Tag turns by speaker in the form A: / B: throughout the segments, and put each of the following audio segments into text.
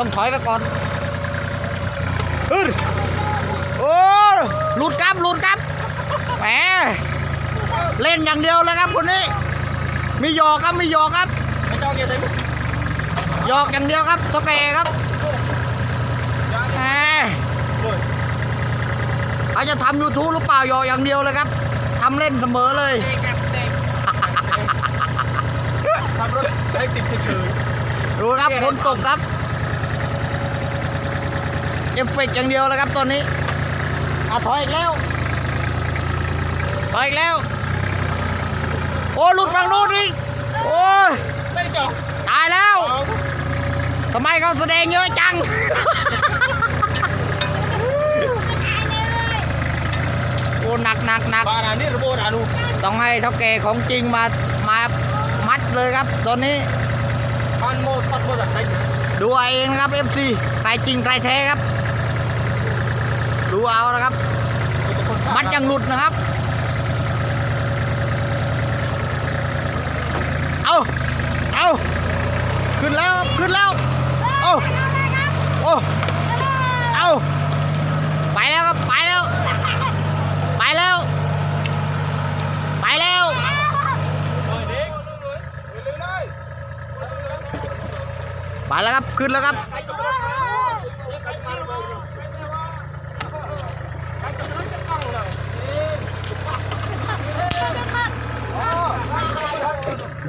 A: ต้องถอยไปก่อนอึดโอ้หลุดครับหลุดครับแหมเล่นอย่างเดียวเลยครับคนนี้ มีหยอกครับมีหยอกครับ
B: ไม่ต้องเกี่ยวเลย
A: หยอกอย่างเดียวครับโตแกครับแหมเขาจะทำยูทูบหรือเปล่าหยอกอย่างเดียวเลยครับทำเล่นเสมอเลย
B: เตะกับเตะทำรถให้ติดเฉย
A: ดูครับฝนตกครับเอฟเฟกต์อย่างเดียวเลยครับตอนนี้อะถอยอีกแล้ว ถอยอีกแล้ว โอ้หลุดฝั่งนู้นอีกโอ้ย
B: ๆไม่จบ
A: ตายแล้วทำไมเขาแสดงเยอะจัง โอ้หนักหนักหนัก
B: บานานี่ระโบดานู
A: ต้องให้เท่าแก่ของจริงมามามัดเลยครับตอนนี้
B: มันโมดตัดโมดัดได้
A: ดูเอาเองนะครับ FC ใครจริงใครแท้ครับ ดูเอานะครับ มัดยังหลุดนะครับ เอาเอาขึ้นแล้วครับขึ้นแล้ว โอ้โอ้เอาไปแล้วครับ ไปแล้ว ไปแล้ว ไปแล้วไปแล้วครับ ขึ้นแล้วครับ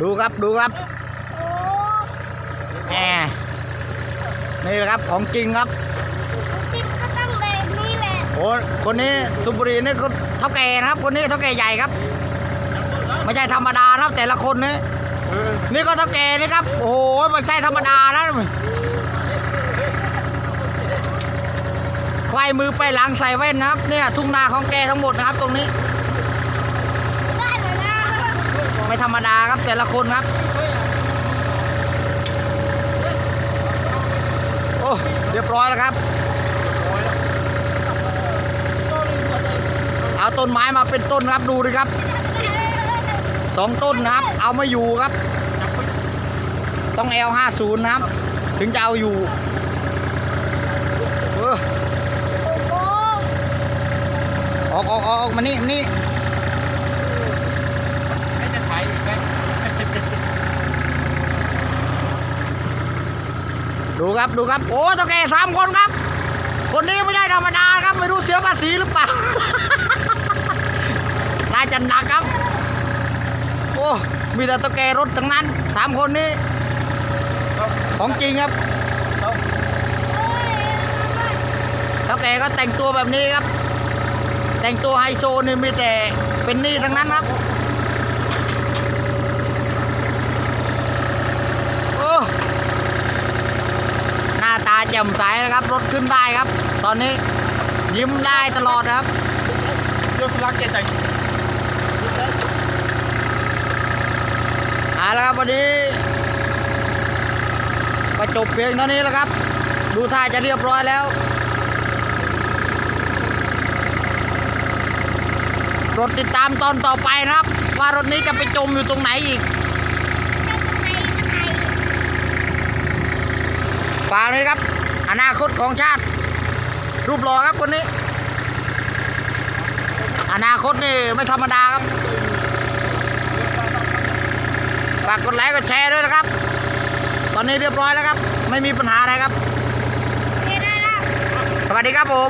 A: ดูครับดูครับแหมนี่แหละครับของจริงครับ
C: ก็ต้องแบบนี้แหละ
A: โอ้คนนี้สุบุรีนี่คือเท่าแก่นะครับ คนนี้เท่าแก่ใหญ่ครับ ไม่ใช่ธรรมดานะครับแต่ละคนนี่นี่ก็เท่าแก่นี่ครับ โอ้โหไม่ใช่ธรรมดานะควายมือไปหลังใส่แว่นนะครับ เนี่ยทุ่งนาของแกทั้งหมดนะครับ ตรงนี้
C: ได้ไหมนะ
A: ไม่ ธรรมดาครับแต่ละคนครับ โอ้เรียบร้อยแล้วครับ เอาต้นไม้มาเป็นต้นครับดูดิครับสองต้นนะครับ เอาม่อยู่ครับ ต้อง L50 นะครับ ถึงจะเอาอยู่เออ
C: โอ้
A: ออกออกออกออกมานี่นี่
B: ให้จะถ่ายอีกไหม
A: ดู ครับดูครับโอ้ตัวแก่สามคนครับ คนนี้ไม่ได้ธรรมดาครับไม่รู้เสียภาษีหรือเปล่าน่าจะหนักครับ โอ้มีแต่ตัวแก่รถทั้งนั้นสามคนนี้ของจริงครับเท่าแก่ก็แต่งตัวแบบนี้ครับ แต่งตัวไฮโซนี่มีแต่เป็นนี้ทั้งนั้นครับ โอ้ หน้าตาแจ่ มใสนะครับ รถขึ้นได้ครับ ตอนนี้ยิ้มได้ตลอดนะครับ
B: เรื่องพลังแกใจ
A: เอาละครับวันนี้ก็จบเพียงเท่านี้แล้วครับ ดูท่าจะเรียบร้อยแล้ว รถติดตามตอนต่อไปนะครับ ว่ารถนี้จะไปจมอยู่ตรงไหนอีกฝากเลยครับ อนาคตของชาติ รูปหล่อครับคนนี้ อนาคตนี่ไม่ธรรมดาครับ ฝากกดไลค์กดแชร์ด้วยนะครับ ตอนนี้เรียบร้อยแล้วครับ ไม่มีปัญหาอะไรครับ สวัสดีครับผม